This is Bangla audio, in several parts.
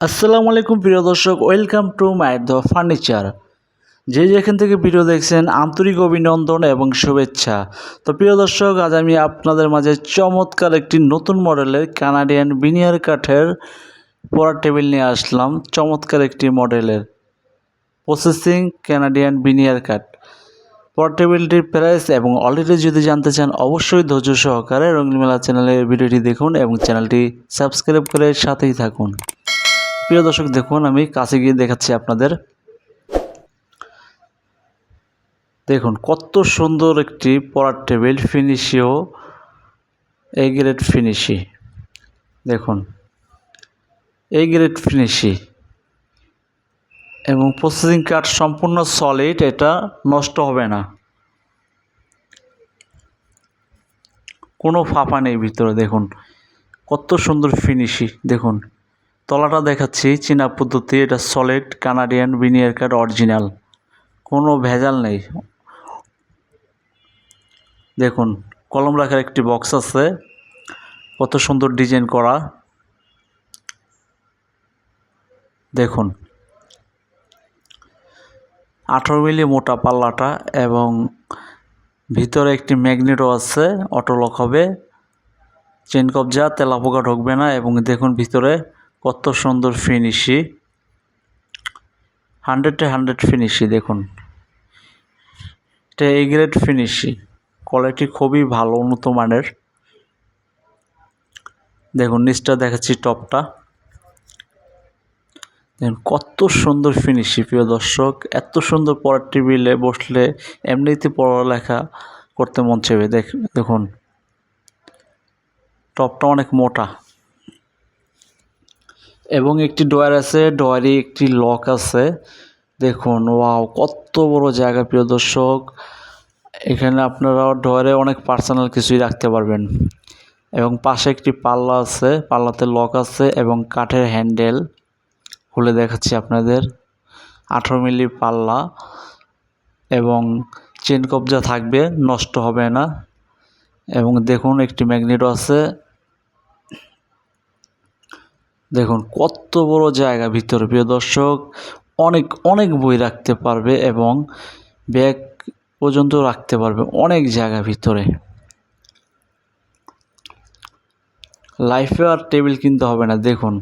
আসসালামু আলাইকুম প্রিয় দর্শক, welcome to my the furniture. যে যেখান থেকে ভিডিও দেখছেন, আন্তরিক অভিনন্দন এবং শুভেচ্ছা। তো প্রিয় দর্শক, আজ আমি আপনাদের মাঝে চমৎকার একটি নতুন মডেলের কানাডিয়ান বিনিয়ার কাঠের পড়ার টেবিল নিয়ে আসলাম। চমৎকার একটি মডেলের প্রসেসিং কানাডিয়ান বিনিয়ার কাঠ। পড়ার টেবিলটির প্রাইস এবং অলরেডি যদি জানতে চান, অবশ্যই ধৈর্য সহকারে রঙিন মেলা চ্যানেলের ভিডিওটি দেখুন এবং চ্যানেলটি সাবস্ক্রাইব করে সাথেই থাকুন। প্রিয় দর্শক, দেখুন, আমি কাছে গিয়ে দেখাচ্ছি আপনাদের। দেখুন, কত সুন্দর একটি পড়ার টেবিল ফিনিশিও এই গ্রেড ফিনিশি দেখুন এই গ্রেড ফিনিশি এবং প্রসেসিং কার্ড সম্পূর্ণ সলিড এটা নষ্ট হবে না। কোনো ফাঁপা নেই ভিতরে, দেখুন। কত সুন্দর ফিনিশি দেখুন। তলাটা দেখাচ্ছি, চীনা পদ্ধতি, এটা solid Canadian veneer card original কোনো ভেজাল নেই। দেখুন, কলম রাখার একটি বক্স আছে। কত সুন্দর ডিজাইন করা। দেখুন। আঠারো মিলি মোটা পাল্লাটা এবং ভিতরে একটি ম্যাগনেটও আছে অটো লক হবে। চেন কবজা তেলাপোকা ঢুকবে না এবং দেখুন ভিতরে কত সুন্দর ফিনিশি হান্ড্রেডে হান্ড্রেড ফিনিশি দেখুন। এটা এ গ্রেড ফিনিশি কোয়ালিটি খুবই ভালো, উন্নত মানের। দেখুন, নিচটা দেখাচ্ছি টপটা কত সুন্দর ফিনিশি প্রিয় দর্শক। এত সুন্দর পড়ার টেবিলে বসলে এমনিতে পড়ালেখা করতে মন চাইবে। দেখ দেখুন, টপটা অনেক মোটা। এবং একটি ডয়ার আছে ডয়ারে একটি লক আছে। দেখুন, ওয়াও, কত বড় জায়গা, প্রিয় দর্শক। এখানে আপনারা ডয়ারে অনেক পার্সোনাল কিছুই রাখতে পারবেন। এবং পাশে একটি পাল্লা আছে, পাল্লাতে লক আছে এবং কাঠের হ্যান্ডেল খুলে দেখাচ্ছি আপনাদের। আঠারো মিলি পাল্লা এবং চেন কবজা থাকবে, নষ্ট হবে না। এবং দেখুন, একটি ম্যাগনেটও আছে। দেখুন, কত বড় জায়গা ভিতরে, প্রিয় দর্শক। অনেক অনেক বই রাখতে পারবে এবং ব্যাগ পর্যন্ত রাখতে পারবে অনেক জায়গা ভিতরে। লাইফে আর টেবিল কিনতে হবে না, দেখুন।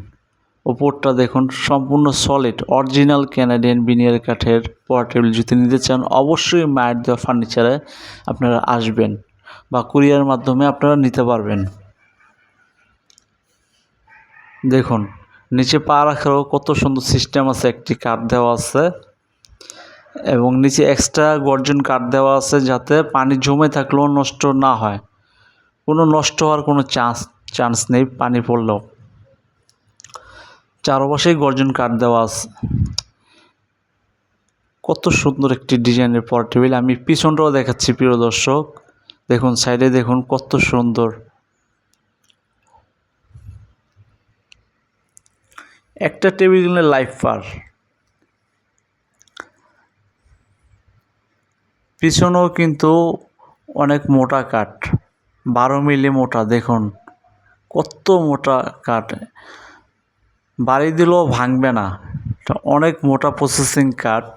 ওপরটা দেখুন, সম্পূর্ণ সলিড অরিজিনাল ক্যানাডিয়ান বিনিয়ার কাঠের পড়া টেবিল যদি নিতে চান, অবশ্যই মায়ের দেওয়া ফার্নিচারে আপনারা আসবেন বা কুরিয়ার মাধ্যমে আপনারা নিতে পারবেন। দেখুন, নিচে পা রাখারও কত সুন্দর সিস্টেম আছে, একটি কাঠ দেওয়া আছে এবং নিচে এক্সট্রা গর্জন কাঠ দেওয়া আছে যাতে পানি জমে থাকলেও নষ্ট না হয়। কোনো নষ্ট হওয়ার কোনো চান্স চান্স নেই, পানি পড়লেও। চারপাশেই গর্জন কাঠ দেওয়া আছে। কত সুন্দর একটি ডিজাইনের পর টেবিল। আমি পিছনটাও দেখাচ্ছি, প্রিয় দর্শক। দেখুন, সাইডে দেখুন, কত সুন্দর। একটা টেবিল লাইফ পার। পিছনেও কিন্তু অনেক মোটা কাঠ। বারো মিলি মোটা, দেখুন, কত মোটা কাঠ। বাড়ি দিলেও ভাঙবে না। এটা অনেক মোটা প্রসেসিং কাঠ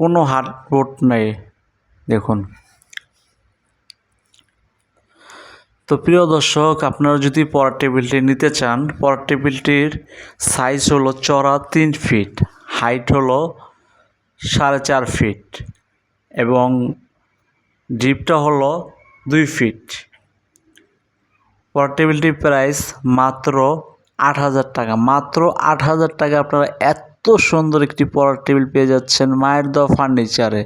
কোনো হার্ডবোর্ড নেই, দেখুন। তো প্রিয় দর্শক, আপনারা যদি পড়ার টেবিলটি নিতে চান, পড়ার টেবিলটির সাইজ হলো চড়া তিন ফিট হাইট হলো সাড়ে চার ফিট এবং ডিপটা হলো দুই ফিট পড়ার টেবিলটির প্রাইস মাত্র আট হাজার টাকা। মাত্র আট হাজার টাকা আপনারা এত সুন্দর একটি পড়ার টেবিল পেয়ে যাচ্ছেন মায়ের দ ফার্নিচারে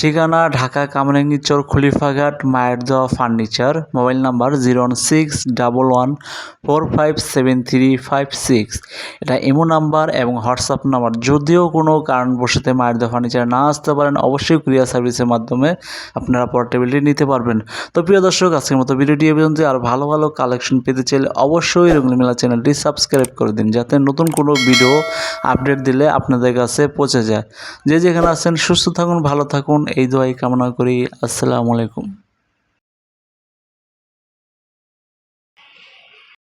ঠিকানা ঢাকা কামরাঙ্গীচর খলিফাঘাট মায়ের দেওয়া furniture, mobile number zero one six double one four five seven three five six. এটা ইমো নাম্বার এবং হোয়াটসঅ্যাপ নাম্বার। যদিও কোনো কারণবশতে মায়ের দেওয়া ফার্নিচার না আসতে পারেন, অবশ্যই কুরিয়ার সার্ভিসের মাধ্যমে আপনারা পোর্টেবিলিটি নিতে পারবেন। তো প্রিয় দর্শক, আজকের মতো ভিডিওটি এ পর্যন্ত আর ভালো ভালো কালেকশন পেতে চাইলে অবশ্যই রঙিন মেলা চ্যানেলটি সাবস্ক্রাইব করে দিন, যাতে নতুন কোনো ভিডিও আপডেট দিলে আপনাদের কাছে পৌঁছে যায়। যে যেখানে আছেন, সুস্থ থাকুন, ভালো থাকুন এই দোয়াই কামনা করি। আসসালামু আলাইকুম।